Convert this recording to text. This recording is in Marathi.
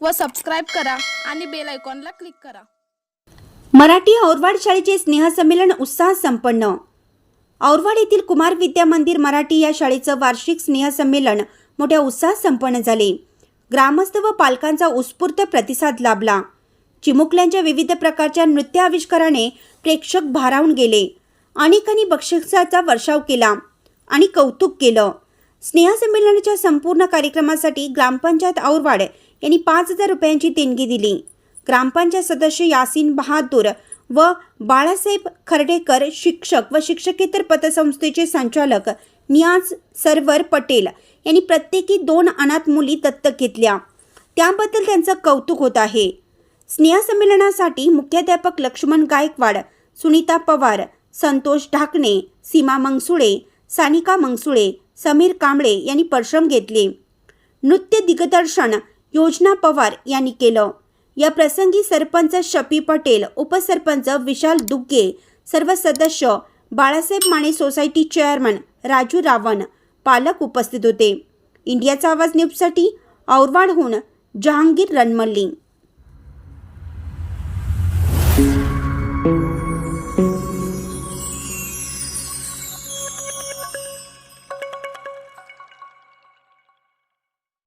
व सबस्क्राईब करा आणि बेल आयकॉनला क्लिक करा. मराठी औरवाड शाळेचे स्नेहसंमेलन उत्साह संपन्न. औरवाड येथील कुमार विद्या मंदिर मराठी या शाळेचं वार्षिक स्नेहसंमेलन मोठ्या उत्साहात संपन्न झाले. ग्रामस्थ व पालकांचा उत्स्फूर्त प्रतिसाद लाभला. चिमुकल्यांच्या विविध प्रकारच्या नृत्य आविष्काराने प्रेक्षक भारावून गेले. अनेकांनी बक्षिसाचा वर्षाव केला आणि कौतुक केलं. स्नेहसंमेलनाच्या संपूर्ण कार्यक्रमासाठी ग्रामपंचायत औरवाड यांनी पाच हजार रुपयांची देणगी दिली. ग्रामपंचायत सदस्य यासीन बहादूर व बाळासाहेब खर्डेकर शिक्षक व शिक्षकेतर पतसंस्थेचे संचालक नियाज सरवर पटेल यांनी प्रत्येकी दोन अनाथ मुली दत्तक घेतल्या. त्याबद्दल त्यांचं कौतुक होत आहे. स्नेहसंमेलनासाठी मुख्याध्यापक लक्ष्मण गायकवाड सुनीता पवार संतोष ढाकणे सीमा मंगसुळे सानिका मंगसुळे समीर कांबळे यांनी परिश्रम घेतले. नृत्य दिग्दर्शन योजना पवार यांनी केलं. या प्रसंगी सरपंच शपी पटेल उपसरपंच विशाल दुग्गे सर्व सदस्य बाळासाहेब माने सोसायटी चेअरमन राजू रावण पालक उपस्थित होते. इंडियाचा आवाज न्यूजसाठी औरवाडहून जहांगीर रणमल्ली